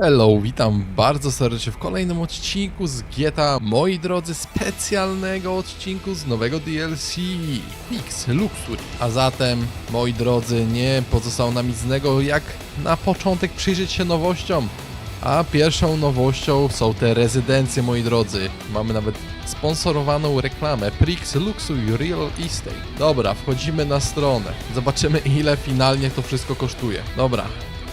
Hello, witam bardzo serdecznie w kolejnym odcinku z GTA, moi drodzy, specjalnego odcinku z nowego DLC Pix Luxury. A zatem, moi drodzy, nie pozostało nam nic innego jak na początek przyjrzeć się nowościom. A pierwszą nowością są te rezydencje, moi drodzy. Mamy nawet sponsorowaną reklamę Prix Luxury Real Estate. Dobra, wchodzimy na stronę. Zobaczymy ile finalnie to wszystko kosztuje. Dobra,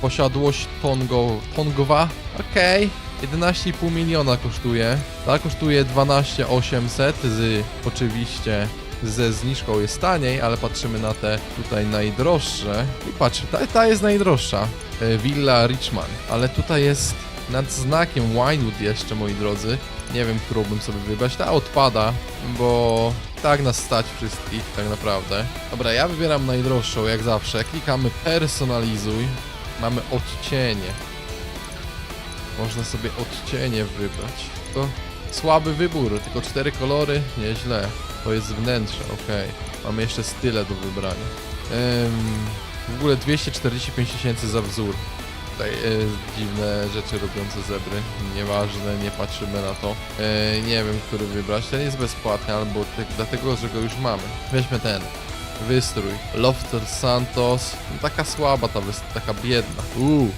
posiadłość Tongo, Tongowa, okej, 11,5 miliona kosztuje, ta kosztuje 12,800 z, oczywiście ze zniżką jest taniej, ale patrzymy na te tutaj najdroższe. I patrz, ta, ta jest najdroższa, e, Villa Richman, ale tutaj jest nad znakiem Winewood jeszcze, moi drodzy, nie wiem, którą bym sobie wybrać, ta odpada, bo tak nas stać wszystkich, tak naprawdę. Dobra, ja wybieram najdroższą, jak zawsze, klikamy personalizuj, Mamy odcienie. Można sobie odcienie wybrać. To słaby wybór, tylko cztery kolory, nieźle. To jest wnętrze, ok. Mamy jeszcze style do wybrania. Ym, w ogóle 245 tysięcy za wzór. Tutaj e, dziwne rzeczy robiące zebry. Nieważne, nie patrzymy na to. E, nie wiem, który wybrać. Ten jest bezpłatny, albo te, dlatego, że go już mamy. Weźmy ten. Wystrój. Lofter Santos. No, taka słaba ta taka biedna. Uuu.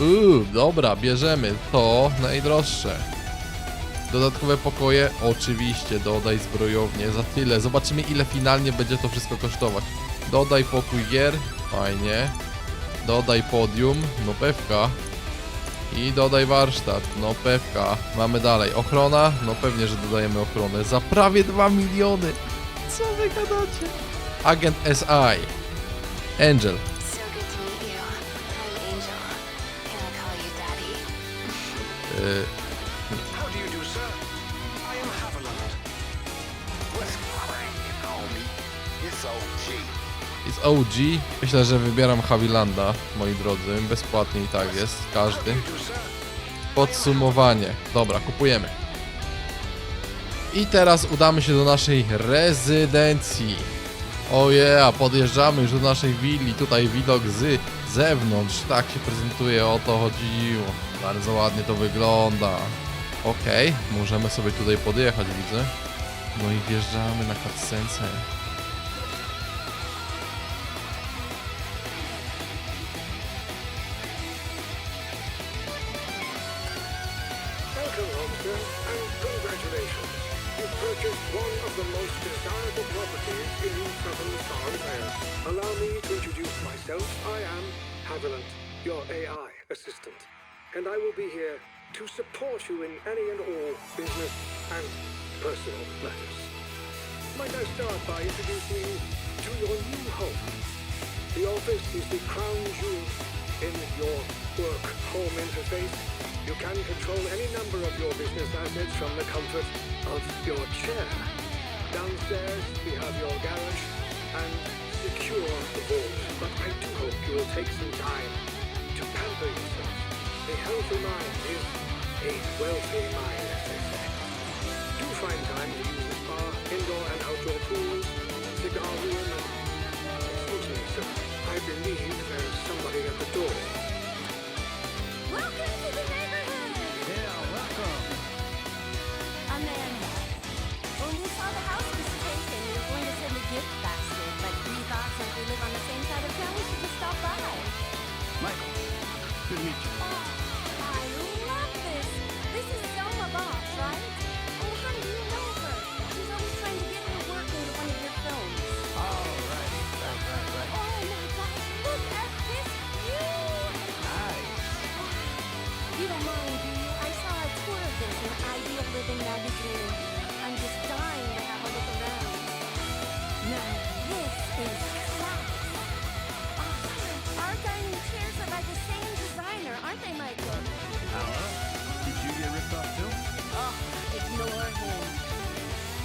Uuu, dobra, bierzemy to najdroższe. Dodatkowe pokoje, oczywiście, dodaj zbrojownię za tyle. Zobaczymy ile finalnie będzie to wszystko kosztować. Dodaj pokój gier, fajnie. Dodaj podium, no pewka. I dodaj warsztat, no pewka. Mamy dalej, ochrona, no pewnie, że dodajemy ochronę. Za prawie 2 miliony. Co wy gadacie? Agent SI. Angel. So good to meet you. I'm Angel. Can I call you Daddy? Y, How do you do, sir? I am Haviland. What's cranking, homie? It's OG. Myślę, że wybieram Havilanda, moi drodzy. Bezpłatnie i tak jest. Każdy. Podsumowanie. Dobra, kupujemy. I teraz udamy się do naszej rezydencji. Oje, a podjeżdżamy już do naszej willi. Tutaj widok z zewnątrz. Tak się prezentuje, o to chodziło. Bardzo ładnie to wygląda. Okej, możemy sobie tutaj podjechać, widzę. No i wjeżdżamy na cutscence. Introduce myself. I am Haviland, your AI assistant, and I will be here to support you in any and all business and personal matters. Might I start by introducing you to your new home? The office is the crown jewel in your work home interface. You can control any number of your business assets from the comfort of your chair. Downstairs, we have your garage and secure take some time to pamper yourself. A healthy mind is a wealthy mind, as they say. Do find time to use the spa, indoor and outdoor pools, cigar room, and excuse me, sir. I believe there's somebody at the door. Since we live on the same side of town, we should just stop by. Michael, good to meet you. Oh, I love this. This is Selma Bosch, right? Oh, honey, you know her? She's always trying to get her work into one of your films. Oh, right, right, right, right. Oh my gosh, look at this view! Nice. Oh, you don't mind, do you? I saw a tour of this in Ideal Living magazine. By the same designer, aren't they, Michael? Hello? Did you get ripped off too? Ah, oh, ignore him.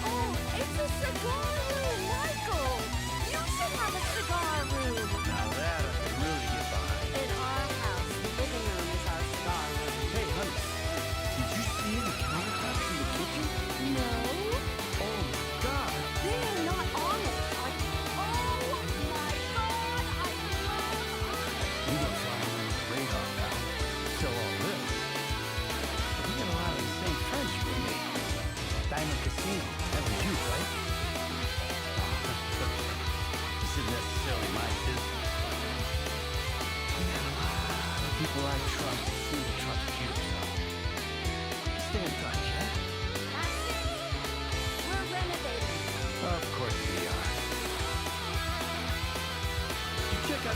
Oh, it's a cigar room, Michael! You should have a cigar room!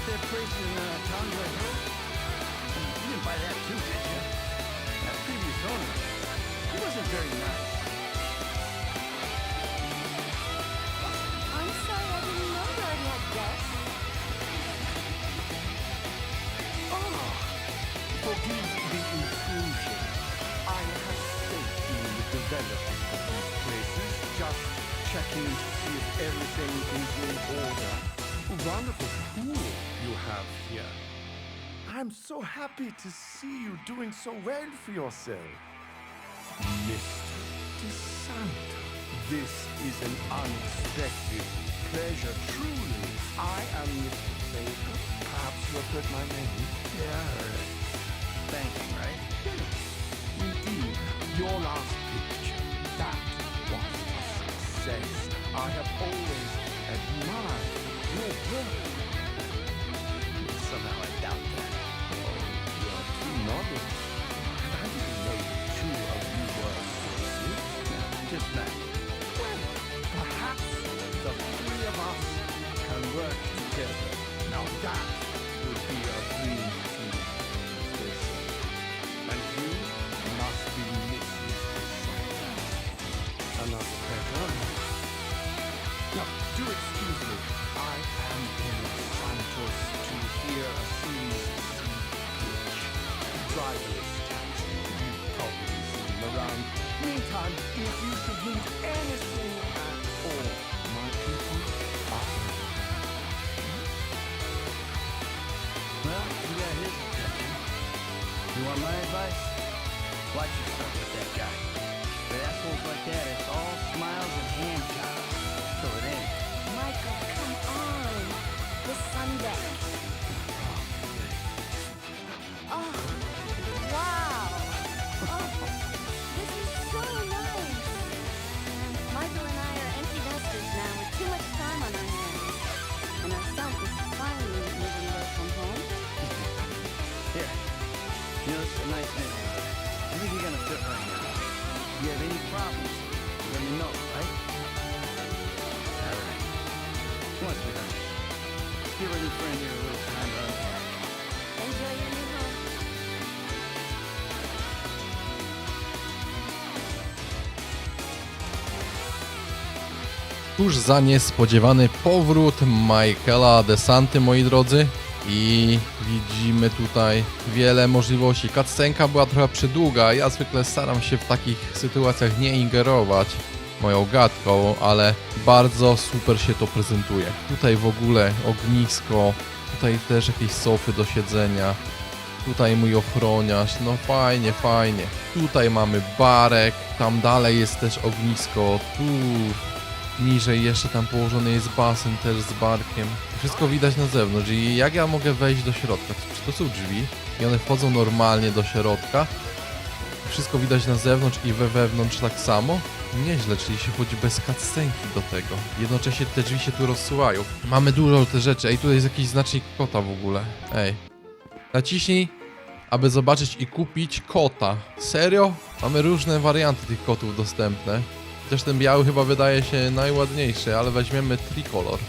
That place in uh, Hill? You didn't buy that too, did you? That previous owner, he wasn't very nice. I'm sorry, I didn't know you already had guests. Oh, forgive the intrusion. I have faith in the development of these places. Just checking to see if everything is in order. Wonderful pool you have here. I'm so happy to see you doing so well for yourself. Mr. DeSanta, this is an unexpected pleasure, truly. I am Mr. Baker. Perhaps you have heard my name. I. Banking, right? Indeed. Your last picture, that was a success. I have always admired. Somehow I doubt that. Oh, you are too modest. I didn't know two of you were. Just. Well, perhaps the three of us can work together. Now that would be a dream team. And you must be. Now, do excuse me. I am in Santos to hear a series pitch. Driverless taxi. You've probably seen around. Meantime, if you should need anything at all, my people are Well, you got his attention. You want my advice? Watch yourself with that guy. With assholes like that, it's all new. Cóż za niespodziewany powrót Michaela DeSanty, moi drodzy. I widzimy tutaj wiele możliwości. Cutscenka była trochę przydługa. Ja zwykle staram się w takich sytuacjach nie ingerować moją gadką, ale bardzo super się to prezentuje. Tutaj w ogóle ognisko, tutaj też jakieś sofy do siedzenia. Tutaj mój ochroniarz, no fajnie, fajnie. Tutaj mamy barek, tam dalej jest też ognisko, tu niżej jeszcze tam położony jest basen też z barkiem. Wszystko widać na zewnątrz i jak ja mogę wejść do środka? Czy to są drzwi i one wchodzą normalnie do środka? Wszystko widać na zewnątrz i we wewnątrz tak samo? Nieźle, czyli się chodzi bez cutscenki do tego. Jednocześnie te drzwi się tu rozsuwają. Mamy dużo te rzeczy. Ej, tutaj jest jakiś znacznik kota w ogóle. Ej. Naciśnij, aby zobaczyć i kupić kota. Serio? Mamy różne warianty tych kotów dostępne. Chociaż ten biały chyba wydaje się najładniejszy, ale weźmiemy tricolor.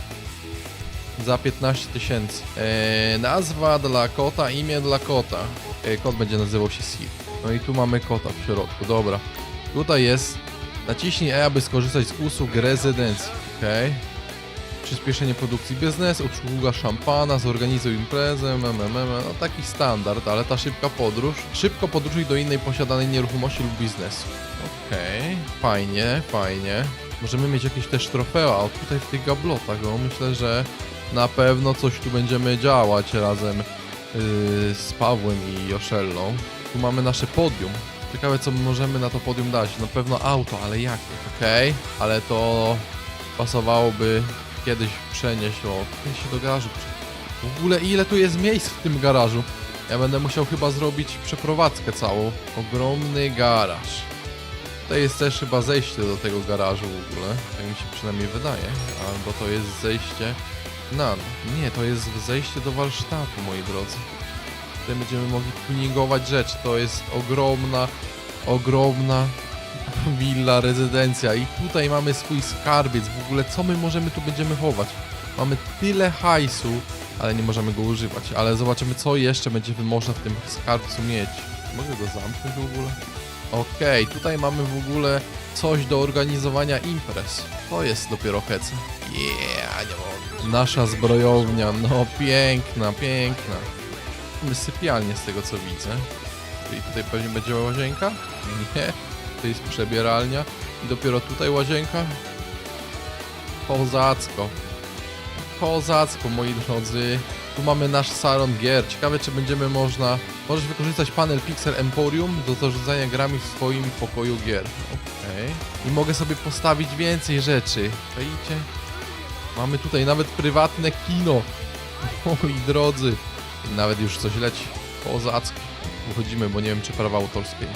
Za 15 tysięcy. Eee, nazwa dla kota, imię dla kota. Eee, kot będzie nazywał się Sid. No i tu mamy kota w środku, dobra. Tutaj jest. Naciśnij E, aby skorzystać z usług rezydencji. Okej. Przyspieszenie produkcji biznesu, obsługa szampana, zorganizuj imprezę, mmm, no taki standard, ale ta szybka podróż. Szybko podróżuj do innej posiadanej nieruchomości lub biznesu. Okej, fajnie, fajnie. Możemy mieć jakieś też trofea, o tutaj w tych gablotach, no myślę, że na pewno coś tu będziemy działać razem yy, z Pawłem i Joszellą. Tu mamy nasze podium. Ciekawe co możemy na to podium dać. Na pewno auto, ale jakie? Okej, ale to pasowałoby kiedyś przenieść o się do garażu. W ogóle ile tu jest miejsc w tym garażu? Ja będę musiał chyba zrobić przeprowadzkę całą. Ogromny garaż. Tutaj jest też chyba zejście do tego garażu w ogóle. Tak mi się przynajmniej wydaje. Albo to jest zejście na. Nie, to jest zejście do warsztatu, moi drodzy. Tutaj będziemy mogli tuningować rzeczy. To jest ogromna, ogromna willa, rezydencja. I tutaj mamy swój skarbiec. W ogóle co my możemy tu będziemy chować? Mamy tyle hajsu, ale nie możemy go używać. Ale zobaczymy, co jeszcze będziemy można w tym skarbcu mieć. Mogę go zamknąć w ogóle? Okej, tutaj mamy w ogóle coś do organizowania imprez. To jest dopiero heca. Yeah, nie mogę. Nasza zbrojownia, no piękna, piękna. Mamy sypialnię z tego co widzę. Czyli tutaj pewnie będzie łazienka? Nie. To jest przebieralnia. I dopiero tutaj łazienka? Kozacko. Kozacko, moi drodzy. Tu mamy nasz salon gier. Ciekawe, czy będziemy można... Możesz wykorzystać panel Pixel Emporium do zarządzania grami w swoim pokoju gier. Okej. I mogę sobie postawić więcej rzeczy. Czajcie? Mamy tutaj nawet prywatne kino. Moi drodzy. Nawet już coś leci. Kozacko. Wychodzimy, bo nie wiem, czy prawa autorskie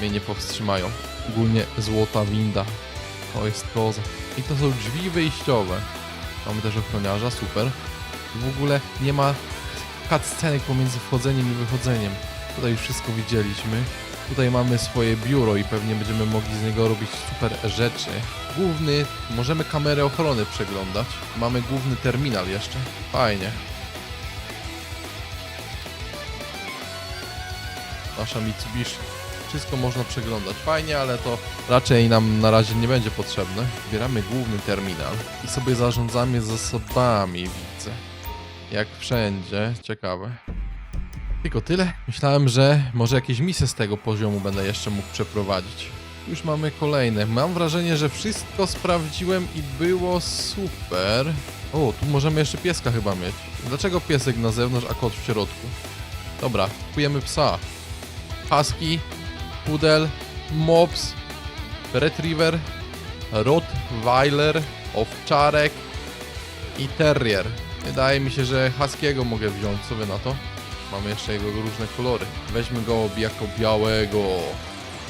mnie nie powstrzymają. Ogólnie złota winda. To jest koza. I to są drzwi wyjściowe. Mamy też ochroniarza, super. W ogóle nie ma cutscenek pomiędzy wchodzeniem i wychodzeniem. Tutaj już wszystko widzieliśmy. Tutaj mamy swoje biuro i pewnie będziemy mogli z niego robić super rzeczy. Główny, możemy kamerę ochrony przeglądać. Mamy główny terminal jeszcze. Fajnie. Nasza Mitsubishi. Wszystko można przeglądać. Fajnie, ale to raczej nam na razie nie będzie potrzebne. Zbieramy główny terminal i sobie zarządzamy zasobami, widzę. Jak wszędzie. Ciekawe. Tylko tyle. Myślałem, że może jakieś misje z tego poziomu będę jeszcze mógł przeprowadzić. Już mamy kolejne. Mam wrażenie, że wszystko sprawdziłem i było super. O, tu możemy jeszcze pieska chyba mieć. Dlaczego piesek na zewnątrz, a kot w środku? Dobra, kupujemy psa. Husky, pudel, mops, retriever, rottweiler, owczarek i terrier. Wydaje mi się, że Huskiego mogę wziąć. Co wy na to? Mamy jeszcze jego różne kolory. Weźmy go jako białego.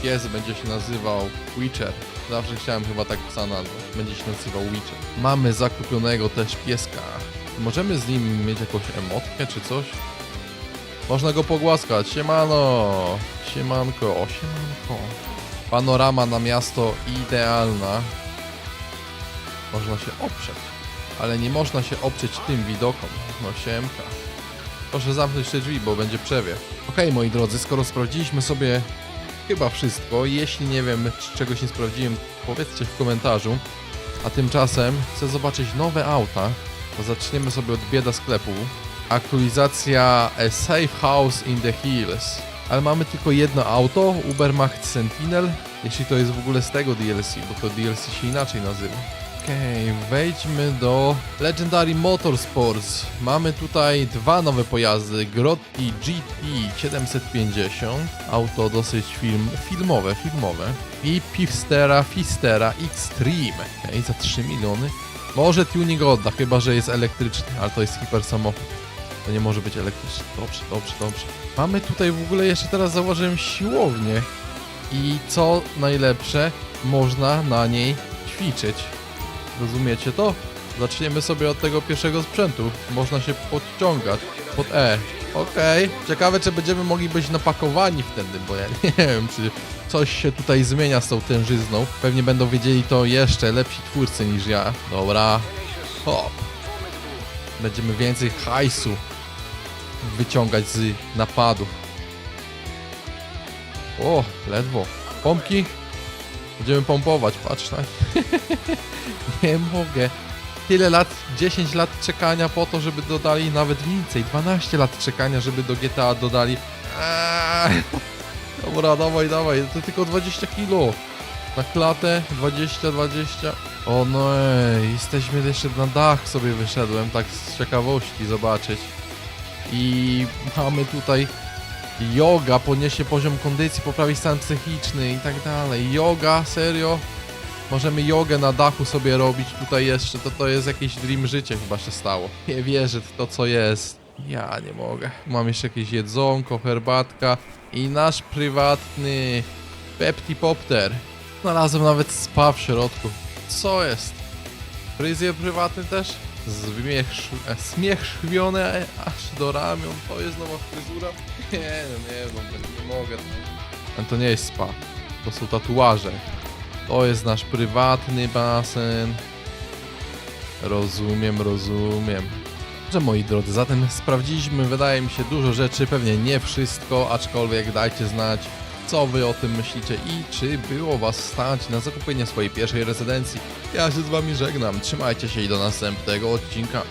Pies będzie się nazywał Witcher. Zawsze chciałem chyba tak psa nazwać. Będzie się nazywał Witcher. Mamy zakupionego też pieska. Możemy z nim mieć jakąś emotkę czy coś? Można go pogłaskać. Siemano! Siemanko, o siemanko. Panorama na miasto idealna. Można się oprzeć. Ale nie można się oprzeć tym widokom. No siemka. Proszę zamknąć te drzwi, bo będzie przewiew. Okej, moi drodzy, skoro sprawdziliśmy sobie chyba wszystko, jeśli nie wiem, czy czegoś nie sprawdziłem, powiedzcie w komentarzu. A tymczasem chcę zobaczyć nowe auta. Zaczniemy sobie od bieda sklepu. Aktualizacja A Safe House in the Hills. Ale mamy tylko jedno auto, Ubermacht Sentinel, jeśli to jest w ogóle z tego DLC, bo to DLC się inaczej nazywa. Okej, wejdźmy do Legendary Motorsports. Mamy tutaj dwa nowe pojazdy, Grotti GT 750, auto dosyć film, filmowe, filmowe i Pifstera Fistera Extreme, okej, za 3 miliony. Może tuning odda, chyba że jest elektryczny, ale to jest hiper samochód. To nie może być elektryczny. Dobrze, dobrze, dobrze. Mamy tutaj w ogóle jeszcze teraz zauważyłem siłownię. I co najlepsze, można na niej ćwiczyć. Rozumiecie to? Zaczniemy sobie od tego pierwszego sprzętu. Można się podciągać pod E. Okej. Ciekawe, czy będziemy mogli być napakowani wtedy, bo ja nie wiem, czy coś się tutaj zmienia z tą tężyzną. Pewnie będą wiedzieli to jeszcze lepsi twórcy niż ja. Dobra. Hop. Będziemy więcej hajsu wyciągać z napadów. O, ledwo. Pompki? Będziemy pompować, patrz na... Nie mogę. Tyle lat, 10 lat czekania po to, żeby dodali nawet więcej. 12 lat czekania, żeby do GTA dodali. Eee. Dobra, dawaj, dawaj. To tylko 20 kilo. Na klatę 20, 20. O no ej, jesteśmy jeszcze na dach sobie wyszedłem, tak z ciekawości zobaczyć. I mamy tutaj yoga, podniesie poziom kondycji, poprawi stan psychiczny i tak dalej. Yoga, serio? Możemy jogę na dachu sobie robić tutaj jeszcze, to to jest jakieś dream życie chyba się stało. Nie wierzę w to co jest. Ja nie mogę. Mam jeszcze jakieś jedzonko, herbatka i nasz prywatny Peptipopter. Znalazłem nawet spa w środku. Co jest? Fryzjer prywatny też? Zmierzch, e, zmierzchwione aż do ramion. To jest nowa fryzura? Nie, no nie, no nie mogę. Ale To nie jest spa. To są tatuaże. To jest nasz prywatny basen. Rozumiem, rozumiem. Że moi drodzy, zatem sprawdziliśmy, wydaje mi się, dużo rzeczy, pewnie nie wszystko, aczkolwiek dajcie znać, co wy o tym myślicie i czy było was stać na zakupienie swojej pierwszej rezydencji. Ja się z wami żegnam, trzymajcie się i do następnego odcinka.